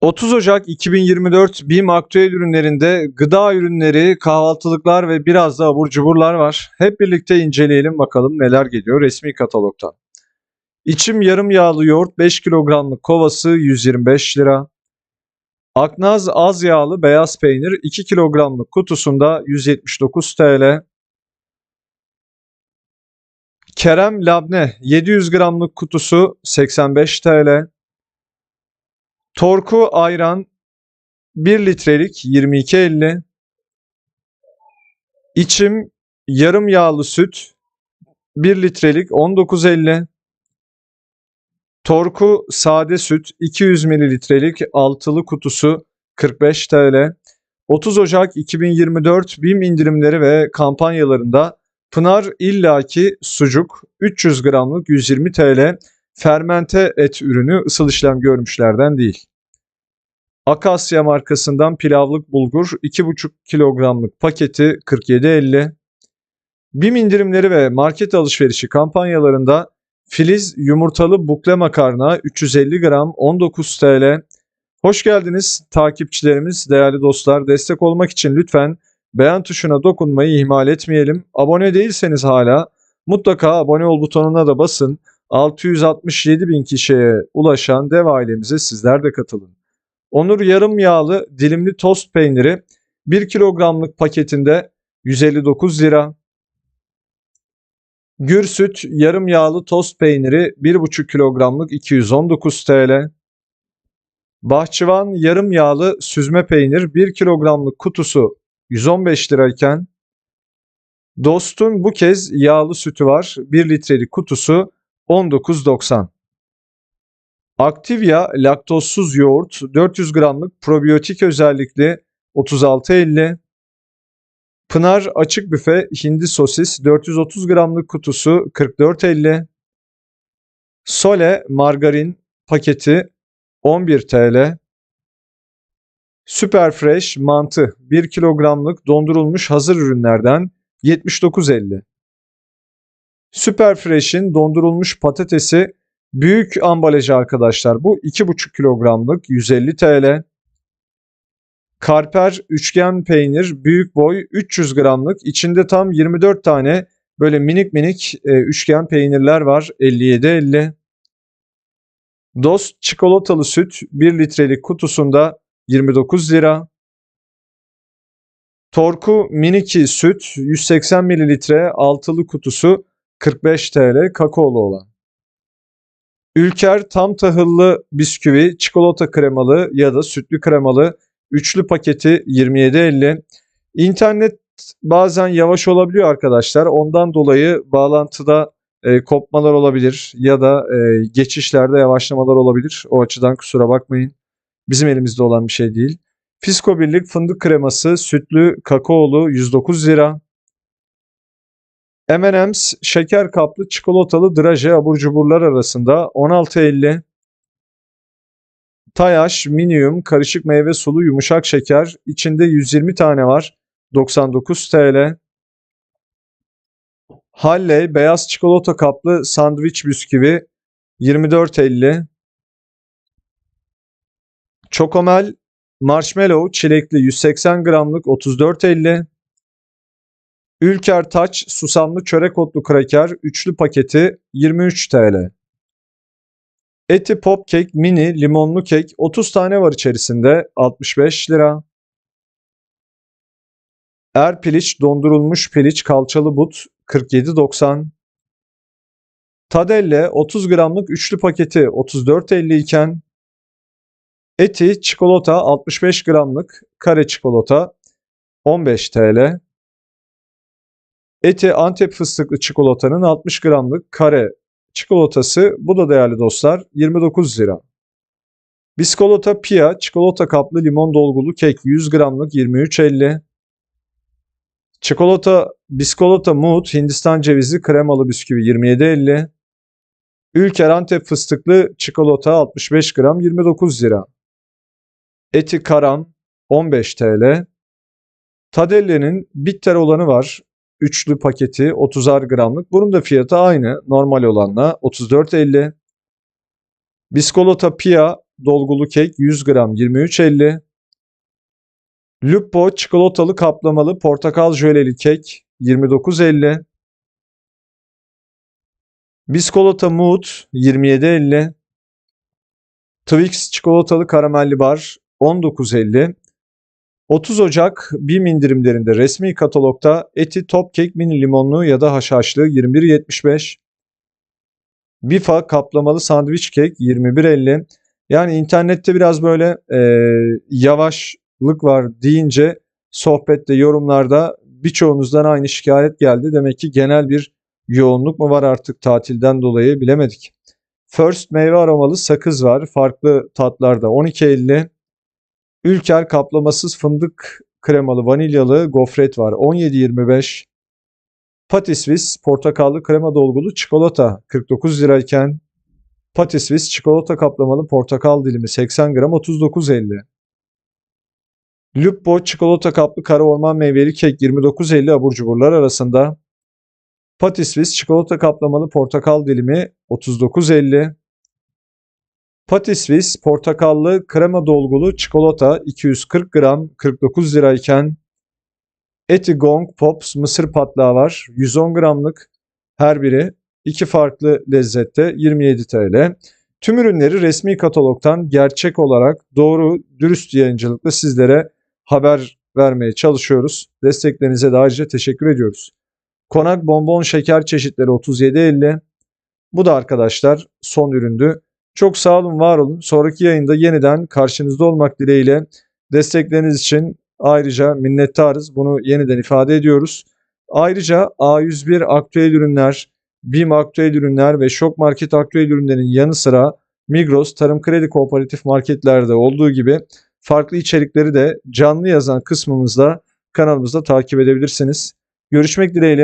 30 Ocak 2024 BİM aktüel ürünlerinde gıda ürünleri, kahvaltılıklar ve biraz da abur cuburlar var. Hep birlikte inceleyelim bakalım neler geliyor resmi katalogdan. İçim yarım yağlı yoğurt 5 kilogramlık kovası 125 lira. Aknaz az yağlı beyaz peynir 2 kilogramlık kutusunda 179 TL. Kerem labne 700 gramlık kutusu 85 TL. Torku ayran 1 litrelik 22.50. İçim yarım yağlı süt 1 litrelik 19.50. Torku sade süt 200 mililitrelik altılı kutusu 45 TL. 30 Ocak 2024 BİM indirimleri ve kampanyalarında Pınar illaki sucuk 300 gramlık 120 TL fermente et ürünü ısıl işlem görmüşlerden değil. Akasya markasından pilavlık bulgur 2,5 kilogramlık paketi 47.50. BİM indirimleri ve market alışverişi kampanyalarında Filiz yumurtalı bukle makarna 350 gram 19 TL. Hoş geldiniz takipçilerimiz, değerli dostlar. Destek olmak için lütfen beğen tuşuna dokunmayı ihmal etmeyelim. Abone değilseniz hala mutlaka abone ol butonuna da basın. 667 bin kişiye ulaşan dev ailemize sizler de katılın. Onur yarım yağlı dilimli tost peyniri 1 kilogramlık paketinde 159 lira. Gür süt yarım yağlı tost peyniri 1,5 kilogramlık 219 TL. Bahçıvan yarım yağlı süzme peynir 1 kilogramlık kutusu 115 lirayken Dost'un bu kez yağlı sütü var 1 litrelik kutusu 19.90. Activia laktozsuz yoğurt 400 gramlık probiyotik özellikli 36.50. Pınar açık büfe hindi sosis 430 gramlık kutusu 44.50. Sole margarin paketi 11 TL. Super Fresh mantı 1 kilogramlık dondurulmuş hazır ürünlerden 79.50. Super Fresh'in dondurulmuş patatesi büyük ambalajı arkadaşlar. Bu 2,5 kilogramlık 150 TL. Karper üçgen peynir büyük boy 300 gramlık. İçinde tam 24 tane böyle minik minik e, üçgen peynirler var. 57.50. Dost çikolatalı süt 1 litrelik kutusunda 29 lira. Torku Miniki süt 180 mililitre altılı kutusu 45 TL kakaolu olan. Ülker tam tahıllı bisküvi çikolata kremalı ya da sütlü kremalı üçlü paketi 27.50. İnternet bazen yavaş olabiliyor arkadaşlar. Ondan dolayı bağlantıda e, kopmalar olabilir ya da e, geçişlerde yavaşlamalar olabilir. O açıdan kusura bakmayın. Bizim elimizde olan bir şey değil. Fisko Birlik fındık kreması sütlü kakaolu 109 lira. M&M's şeker kaplı çikolatalı draje abur cuburlar arasında 16.50. Tayaş Minium karışık meyve sulu yumuşak şeker içinde 120 tane var 99 TL. Halley beyaz çikolata kaplı sandviç bisküvi 24.50. Çokomel marshmallow çilekli 180 gramlık 34.50. Ülker Taç susamlı çörek otlu kraker üçlü paketi 23 TL. Eti pop kek mini limonlu kek 30 tane var içerisinde 65 lira. Er piliç dondurulmuş piliç kalçalı but 47.90. Tadelle 30 gramlık üçlü paketi 34.50 iken eti çikolata 65 gramlık kare çikolata 15 TL. Eti Antep fıstıklı çikolatanın 60 gramlık kare çikolatası bu da değerli dostlar 29 lira. Biskolata Pia çikolata kaplı limon dolgulu kek 100 gramlık 23.50. Çikolata Biskolata Mood Hindistan cevizi kremalı bisküvi 27.50. Ülker Antep fıstıklı çikolata 65 gram 29 lira. Eti Karam 15 TL. Tadelle'nin bitter olanı var. Üçlü paketi 30'ar gramlık. Bunun da fiyatı aynı normal olanla 34.50. Biskolata Pia dolgulu kek 100 gram 23.50. Lupo çikolatalı kaplamalı portakal jöleli kek 29.50. Biskolata Mood 27.50. Twix çikolatalı karamelli bar 19.50. 30 Ocak BİM indirimlerinde resmi katalogda eti top kek mini limonlu ya da haşhaşlı 21.75. Bifa kaplamalı sandviç kek 21.50. Yani internette biraz böyle e, yavaşlık var deyince sohbette, yorumlarda birçoğunuzdan aynı şikayet geldi. Demek ki genel bir yoğunluk mu var artık tatilden dolayı bilemedik. First meyve aromalı sakız var. Farklı tatlarda 12.50. Ülker kaplamasız fındık kremalı vanilyalı gofret var 17.25. Patisvis portakallı krema dolgulu çikolata 49 lirayken Patisvis çikolata kaplamalı portakal dilimi 80 gram 39.50. Lupo çikolata kaplı kara orman meyveli kek 29.50 abur cuburlar arasında. Patisvis çikolata kaplamalı portakal dilimi 39.50. Patisvis portakallı krema dolgulu çikolata 240 gram 49 lirayken Etigong Pops mısır patlağı var 110 gramlık her biri iki farklı lezzette 27 TL. Tüm ürünleri resmi katalogdan gerçek olarak doğru dürüst yayıncılıkla sizlere haber vermeye çalışıyoruz. Desteklerinize de ayrıca teşekkür ediyoruz. Konak bonbon şeker çeşitleri 37.50. Bu da arkadaşlar son üründü. Çok sağ olun, var olun. Sonraki yayında yeniden karşınızda olmak dileğiyle destekleriniz için ayrıca minnettarız. Bunu yeniden ifade ediyoruz. Ayrıca A101 aktüel ürünler, BİM aktüel ürünler ve Şok Market aktüel ürünlerin yanı sıra Migros, Tarım Kredi Kooperatif marketlerde olduğu gibi farklı içerikleri de canlı yazan kısmımızda kanalımızda takip edebilirsiniz. Görüşmek dileğiyle.